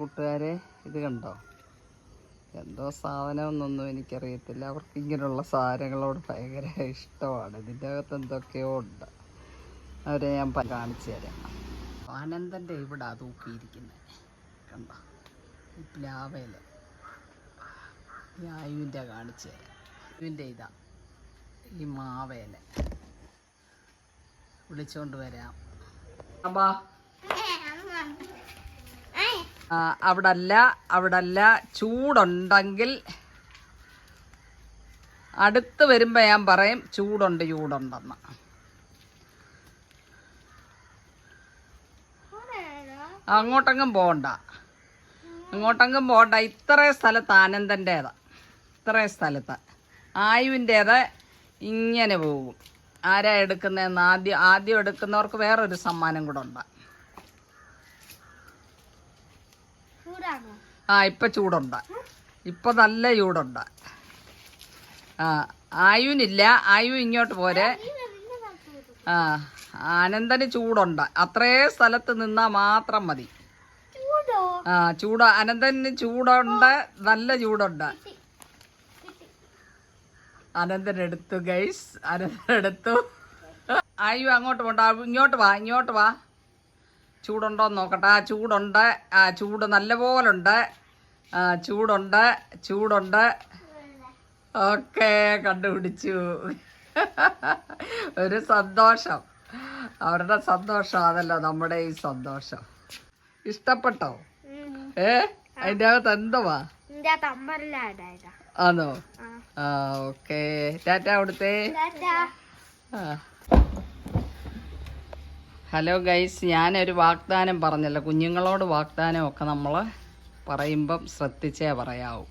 കൂട്ടുകാരെ ഇത് കണ്ടോ? എന്തോ സാധനമെന്നൊന്നും എനിക്കറിയത്തില്ല. അവർക്ക് ഇങ്ങനെയുള്ള സാധനങ്ങളോട് ഭയങ്കര ഇഷ്ടമാണ്. ഇതിന്റെ അകത്ത് എന്തൊക്കെയോ ഉണ്ട്. അവരെ ഞാൻ കാണിച്ചു തരാം. ആനന്ദന്റെ ഇവിടെ തൂക്കിയിരിക്കുന്നത് കണ്ടോ? ഈ പ്ലാവയിൽ ഈ ആയുവിന്റെ കാണിച്ചു തരാം. ആയുവിന്റെ ഇതാ. ഈ മാവേല. വിളിച്ചോണ്ട് വരാം. ആ, അവിടല്ല അവിടല്ല ചൂടുണ്ടെങ്കിൽ അടുത്ത് വരുമ്പോൾ ഞാൻ പറയും ചൂടുണ്ട് ചൂടുണ്ടെന്ന്. അങ്ങോട്ടെങ്കും പോകണ്ട. അങ്ങോട്ടെങ്കും പോകണ്ട. ഇത്രയും സ്ഥലത്ത് ആനന്ദന്റേതാ ഇത്രയും സ്ഥലത്ത്. ആയുവിന്റേത് ഇങ്ങനെ പോകും. ആരാ എടുക്കുന്നതെന്ന് ആദ്യം ആദ്യം എടുക്കുന്നവർക്ക് വേറൊരു സമ്മാനം കൂടെ ഉണ്ട്. ആ ഇപ്പൊ ചൂടുണ്ട്. ഇപ്പൊ നല്ല ചൂടുണ്ട്. ആ ആയുവിനില്ല ആയു ഇങ്ങോട്ട് പോരെ. ആ അനന്തന് ചൂടുണ്ട്. അത്രേ സ്ഥലത്ത് നിന്നാ മാത്രം മതി. ആ ചൂട്. അനന്തന് ചൂടുണ്ട്. നല്ല ചൂടുണ്ട്. അനന്തൻ എടുത്തു ഗൈസ്. അനന്തൻ എടുത്തു. ആയു അങ്ങോട്ട് പോണ്ട. ഇങ്ങോട്ട് വാ ഇങ്ങോട്ട് വാ. ചൂടുണ്ടോ എന്ന് നോക്കട്ടെ. ആ ചൂടുണ്ട്. ആ ചൂട് നല്ലപോലുണ്ട്. ആ ചൂടുണ്ട്. ചൂടുണ്ട്. ഓക്കെ കണ്ടുപിടിച്ചു. ഒരു സന്തോഷം. അവരുടെ സന്തോഷം അതല്ല നമ്മുടെ ഈ സന്തോഷം. ഇഷ്ടപ്പെട്ടോ? ഏ? അതിന്റെ അകത്ത് എന്തുവാ? ആണോ ആ. ഓക്കെ. ടാറ്റ അവിടുത്തെ? ആ. ഹലോ ഗൈസ് ഞാനൊരു വാഗ്ദാനം പറഞ്ഞല്ലോ. കുഞ്ഞുങ്ങളോട് വാഗ്ദാനമൊക്കെ നമ്മൾ പറയുമ്പം ശ്രദ്ധിച്ചേ പറയാവൂ.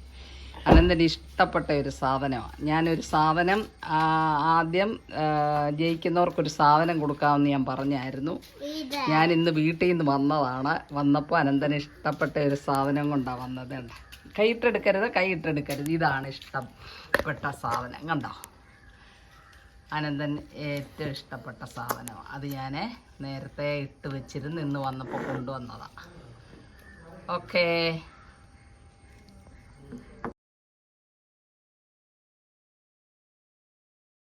അനന്തന് ഇഷ്ടപ്പെട്ട ഒരു സാധനമാണ്. ഞാനൊരു സാധനം ആദ്യം ജയിക്കുന്നവർക്കൊരു സാധനം കൊടുക്കാമെന്ന് ഞാൻ പറഞ്ഞായിരുന്നു. ഞാൻ ഇന്ന് വീട്ടിൽ നിന്ന് വന്നതാണ്. വന്നപ്പോൾ അനന്തന് ഇഷ്ടപ്പെട്ട ഒരു സാധനം കൊണ്ടാണ് വന്നത്. കൈയിട്ടെടുക്കരുത് കൈയിട്ടെടുക്കരുത് ഇതാണ് ഇഷ്ടപ്പെട്ട സാധനം. കണ്ടോ? അനന്തൻ ഏറ്റവും ഇഷ്ടപ്പെട്ട സാധനം. അത് ഞാൻ നേരത്തെ ഇട്ട് വെച്ചിരുന്ന് ഇന്ന് വന്നപ്പോൾ കൊണ്ടുവന്നതാണ് ഓക്കേ